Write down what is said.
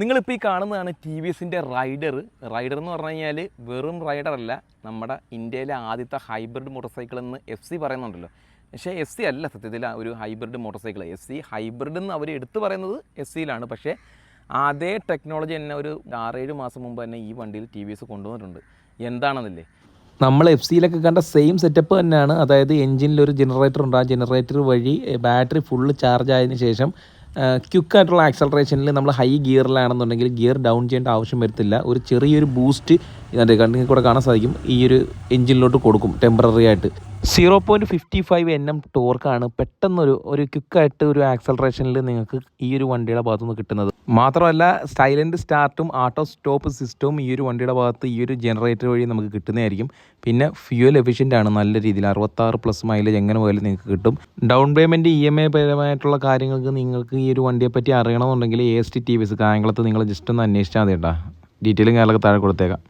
നിങ്ങളിപ്പോൾ ഈ കാണുന്നതാണ് ടി വി എസിന്റെ റൈഡർ റൈഡർ എന്ന് പറഞ്ഞു കഴിഞ്ഞാൽ വെറും റൈഡർ അല്ല നമ്മുടെ ഇന്ത്യയിലെ ആദ്യത്തെ ഹൈബ്രിഡ് മോട്ടോർ സൈക്കിൾ എന്ന് എഫ് സി പറയുന്നുണ്ടല്ലോ. പക്ഷേ എഫ് സി അല്ല സത്യത്തിൽ ഒരു hybrid motorcycle F C hybrid എന്ന് അവർ എടുത്തു പറയുന്നത് എഫ് സിയിലാണ് പക്ഷേ അതേ ടെക്നോളജി തന്നെ ഒരു ആറേഴ് മാസം മുമ്പ് തന്നെ ഈ വണ്ടിയിൽ ടി വി എസ് കൊണ്ടുവന്നിട്ടുണ്ട്. എന്താണെന്നില്ലേ? നമ്മൾ എഫ് സിയിലൊക്കെ കണ്ട സെയിം സെറ്റപ്പ് തന്നെയാണ്. അതായത് എഞ്ചിനിൽ ഒരു ജനറേറ്റർ ഉണ്ട്. ആ ജനറേറ്റർ വഴി ബാറ്ററി ഫുള്ള് ചാർജ് ആയതിനു ശേഷം ക്യുക്കായിട്ടുള്ള ആക്സലറേഷനിൽ നമ്മൾ ഹൈ ഗിയറിലാണെന്നുണ്ടെങ്കിൽ ഗിയർ ഡൗൺ ചെയ്യേണ്ട ആവശ്യം വരത്തില്ല. ഒരു ചെറിയൊരു ബൂസ്റ്റ് ഇതിന്റെ കണ്ണിൽ കൂടെ കാണാൻ സാധിക്കും. ഈ ഒരു എഞ്ചിനിലോട്ട് കൊടുക്കും ടെമ്പററി ആയിട്ട്. Zero point fifty five N M ടോർക്കാണ് പെട്ടെന്നൊരു ഒരു ക്വിക്കായിട്ട് ഒരു ആക്സലറേഷനിൽ നിങ്ങൾക്ക് ഈ ഒരു വണ്ടിയുടെ ഭാഗത്തു നിന്ന് കിട്ടുന്നത്. മാത്രമല്ല സൈലന്റ് സ്റ്റാർട്ടും ആട്ടോ സ്റ്റോപ്പ് സിസ്റ്റവും ഈ ഒരു വണ്ടിയുടെ ഭാഗത്ത് ഈ ഒരു ജനറേറ്റർ വഴി നമുക്ക് കിട്ടുന്നതായിരിക്കും. പിന്നെ ഫ്യൂൽ എഫിഷ്യന്റ് ആണ് നല്ല രീതിയിൽ അറുപത്താറ് പ്ലസ് മൈലേജ് എങ്ങനെ പോയാലും നിങ്ങൾക്ക് കിട്ടും. Down payment E M I പരമായിട്ടുള്ള കാര്യങ്ങൾക്ക് നിങ്ങൾക്ക് ഈ ഒരു വണ്ടിയെപ്പറ്റി അറിയണമെന്നുണ്ടെങ്കിൽ A S T T V S കായംകുളത്ത് നിങ്ങൾ ജസ്റ്റ് ഒന്ന് അന്വേഷിച്ചാൽ മതി കേട്ടോ ഡീറ്റെയിലും കാര്യങ്ങളൊക്കെ താഴെ കൊടുത്തേക്കാം.